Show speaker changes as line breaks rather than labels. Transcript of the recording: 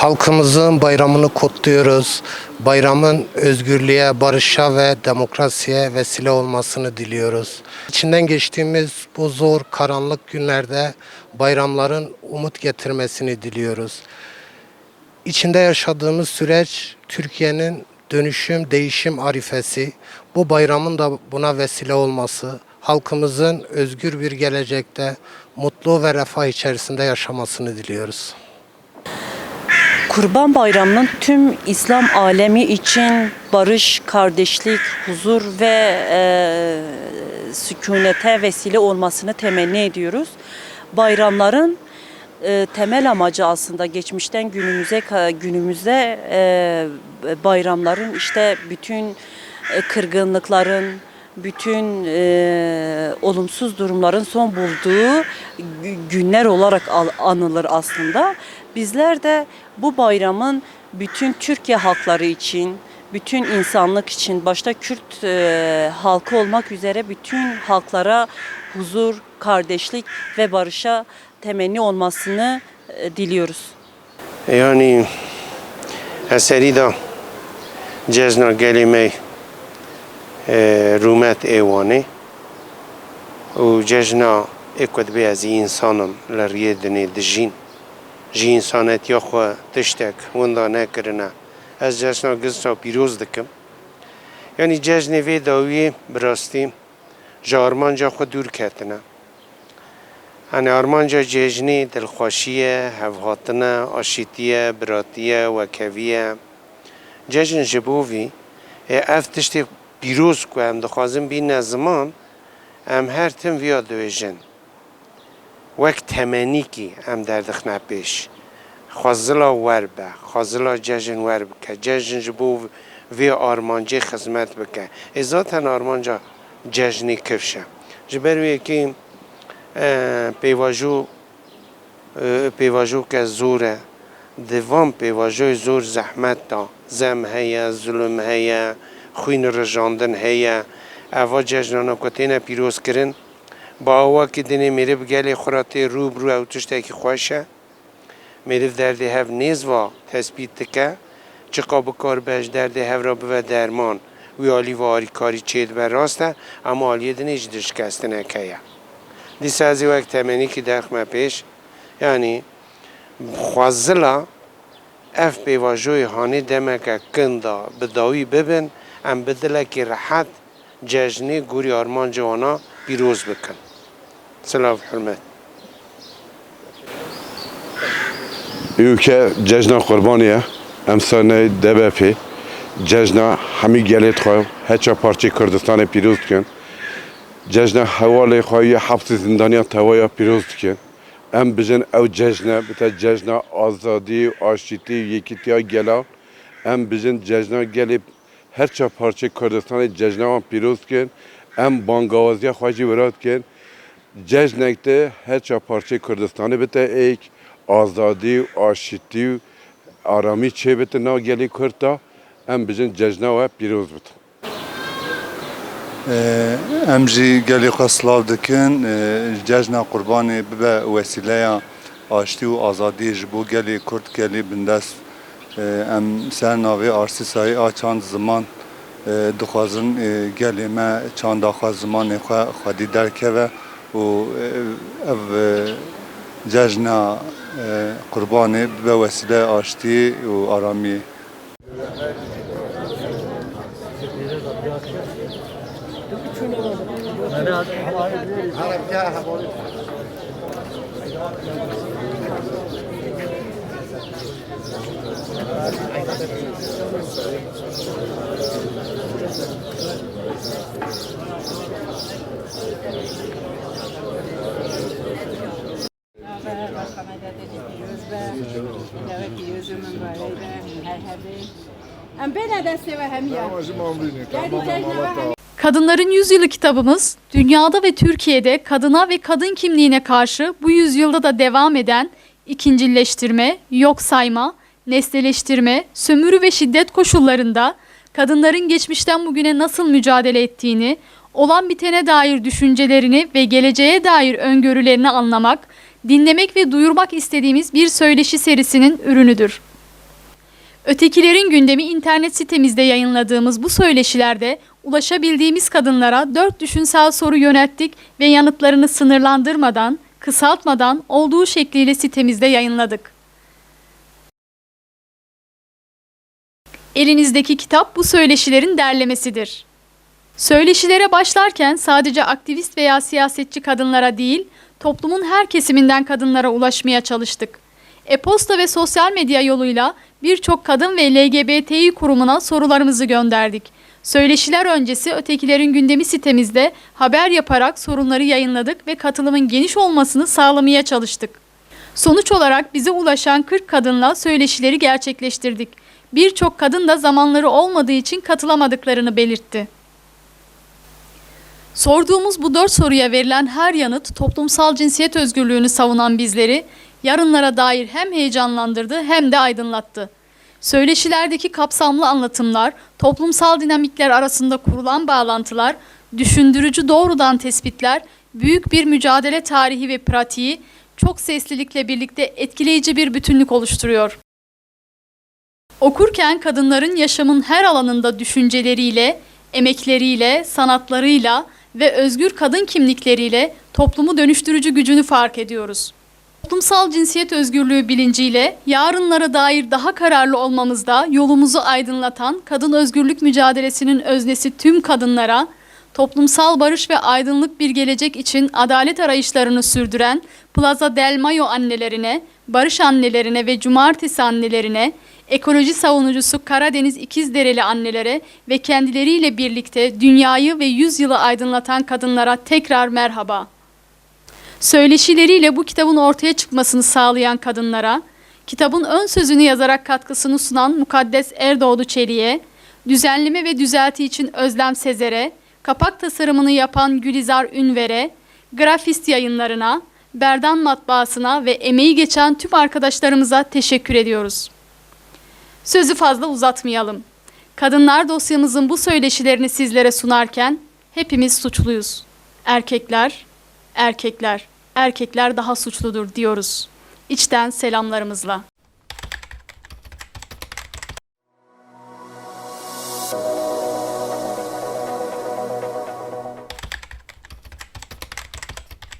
Halkımızın bayramını kutluyoruz. Bayramın özgürlüğe, barışa ve demokrasiye vesile olmasını diliyoruz. İçinden geçtiğimiz bu zor, karanlık günlerde bayramların umut getirmesini diliyoruz. İçinde yaşadığımız süreç Türkiye'nin dönüşüm, değişim arifesi. Bu bayramın da buna vesile olması, halkımızın özgür bir gelecekte mutlu ve refah içerisinde yaşamasını diliyoruz.
Kurban Bayramı'nın tüm İslam alemi için barış, kardeşlik, huzur ve e, sükunete vesile olmasını temenni ediyoruz. Bayramların e, temel amacı aslında geçmişten günümüze günümüze e, bayramların işte bütün e, kırgınlıkların, bütün e, olumsuz durumların son bulduğu gü- günler olarak anılır aslında. Bizler de bu bayramın bütün Türkiye halkları için, bütün insanlık için, başta Kürt e, halkı olmak üzere bütün halklara huzur, kardeşlik ve barışa temenni olmasını e, diliyoruz.
Yani eseri de cezna gelime رومت ایوانه و ججنا اکود بی از انسانم لریه دنی دجین جی انسانت یا خو تشتک وندا نکرنه از جشنا گزنا پیروز دکم یعنی جشن وی داوی براستی جارمان جا خود دور کتنه هن آرمانجا ججنی دلخوشیه، هفهاتنه، آشیتیه، براتیه و کویه ججن جبووی اف تشتی پیروز که هم دخوازم بین زمان ام هر تم ویا دویجن. وقت تمنی کی ام در دخنه پیش خوازلا ور به خوازلا ججن ور بکه. ججن جبو وی آرمانجی خدمت بکه. ازاتن آرمانجا ججنی کفشه. جبروی که پیواجو پیواجو که زوره دوام پیواجوی زور زحمت دا. زم هیا ظلم هیا. خوین رجاندن هیا اوا ججنانا کتینا پیروز کرن با اوا که دنی میره بگلی خوراتی روب رو او تشتکی خوشه میره درد هف نیز و تثبیت تکه چقا بکار بهش درد هف را به درمان وی آلی و آری کاری چید بر راسته اما آلیه دنی جدش کسته نکه دیسه از وقت تمنی که دخمه پیش یعنی خوازلا اف پیواجوی هانی دمک کندا بداوی ببن ام بدله که راحت ججنی گوری آرمان جوانا پیروز بکن سلام حرمت
ülke cejna qurbaniye em sene DBP cejna hemî gelê xwe heça parçê Kurdistanê pîroz dikin cejna hewalê xwe yê hepsî zindaniya tewaya pîroz dikin em bijin ew cejne bite cejna azadî aşîtî yekîtiya gela em bijin cejna gelê herça parçê Kurdistanê cejna wan pîroz dikin em bangawaziya xwe jî wira dikin cejnek de herça parçê Kurdistanê bite êk azadî, aşîtî, aramî çêbitin nav gelê Kurd da em bijin cejna we pîroz bitin.
em jî gelê xwe silav dikin cejna qurbanê bibe wesîleya aştî û azadî ji bo gelê Kurd ام سرناوی آرسی سای آچان زمان دخوازن گلی
ما چند دخواز زمان خوا خودی درکه و و او ججنا قربانی به وسیله آشتی و آرامی
Kadınların Yüzyılı kitabımız dünyada ve Türkiye'de kadına ve kadın kimliğine karşı bu yüzyılda da devam eden ikincilleştirme, yok sayma, nesneleştirme, sömürü ve şiddet koşullarında kadınların geçmişten bugüne nasıl mücadele ettiğini, olan bitene dair düşüncelerini ve geleceğe dair öngörülerini anlamak, dinlemek ve duyurmak istediğimiz bir söyleşi serisinin ürünüdür. Ötekilerin gündemi internet sitemizde yayınladığımız bu söyleşilerde ulaşabildiğimiz kadınlara dört düşünsel soru yönelttik ve yanıtlarını sınırlandırmadan, kısaltmadan olduğu şekliyle sitemizde yayınladık. Elinizdeki kitap bu söyleşilerin derlemesidir. Söyleşilere başlarken sadece aktivist veya siyasetçi kadınlara değil, toplumun her kesiminden kadınlara ulaşmaya çalıştık. E-posta ve sosyal medya yoluyla birçok kadın ve LGBTİ kurumuna sorularımızı gönderdik. Söyleşiler öncesi Ötekilerin Gündemi sitemizde haber yaparak sorunları yayınladık ve katılımın geniş olmasını sağlamaya çalıştık. Sonuç olarak bize ulaşan 40 kadınla söyleşileri gerçekleştirdik. Birçok kadın da zamanları olmadığı için katılamadıklarını belirtti. Sorduğumuz bu dört soruya verilen her yanıt toplumsal cinsiyet özgürlüğünü savunan bizleri yarınlara dair hem heyecanlandırdı hem de aydınlattı. Söyleşilerdeki kapsamlı anlatımlar, toplumsal dinamikler arasında kurulan bağlantılar, düşündürücü doğrudan tespitler, büyük bir mücadele tarihi ve pratiği çok seslilikle birlikte etkileyici bir bütünlük oluşturuyor. Okurken kadınların yaşamın her alanında düşünceleriyle, emekleriyle, sanatlarıyla ve özgür kadın kimlikleriyle toplumu dönüştürücü gücünü fark ediyoruz. Toplumsal cinsiyet özgürlüğü bilinciyle yarınlara dair daha kararlı olmamızda yolumuzu aydınlatan kadın özgürlük mücadelesinin öznesi tüm kadınlara, toplumsal barış ve aydınlık bir gelecek için adalet arayışlarını sürdüren Plaza del Mayo annelerine, barış annelerine ve cumartesi annelerine, ekoloji savunucusu Karadeniz İkizdereli annelere ve kendileriyle birlikte dünyayı ve yüzyılı aydınlatan kadınlara tekrar merhaba. Söyleşileriyle bu kitabın ortaya çıkmasını sağlayan kadınlara, kitabın ön sözünü yazarak katkısını sunan Mukaddes Erdoğdu Çelik'e, düzenleme ve düzelti için Özlem Sezer'e, kapak tasarımını yapan Gülizar Ünver'e, grafist yayınlarına, Berdan Matbaası'na ve emeği geçen tüm arkadaşlarımıza teşekkür ediyoruz. Sözü fazla uzatmayalım. Kadınlar dosyamızın bu söyleşilerini sizlere sunarken hepimiz suçluyuz. Erkekler, erkekler, erkekler daha suçludur diyoruz. İçten selamlarımızla.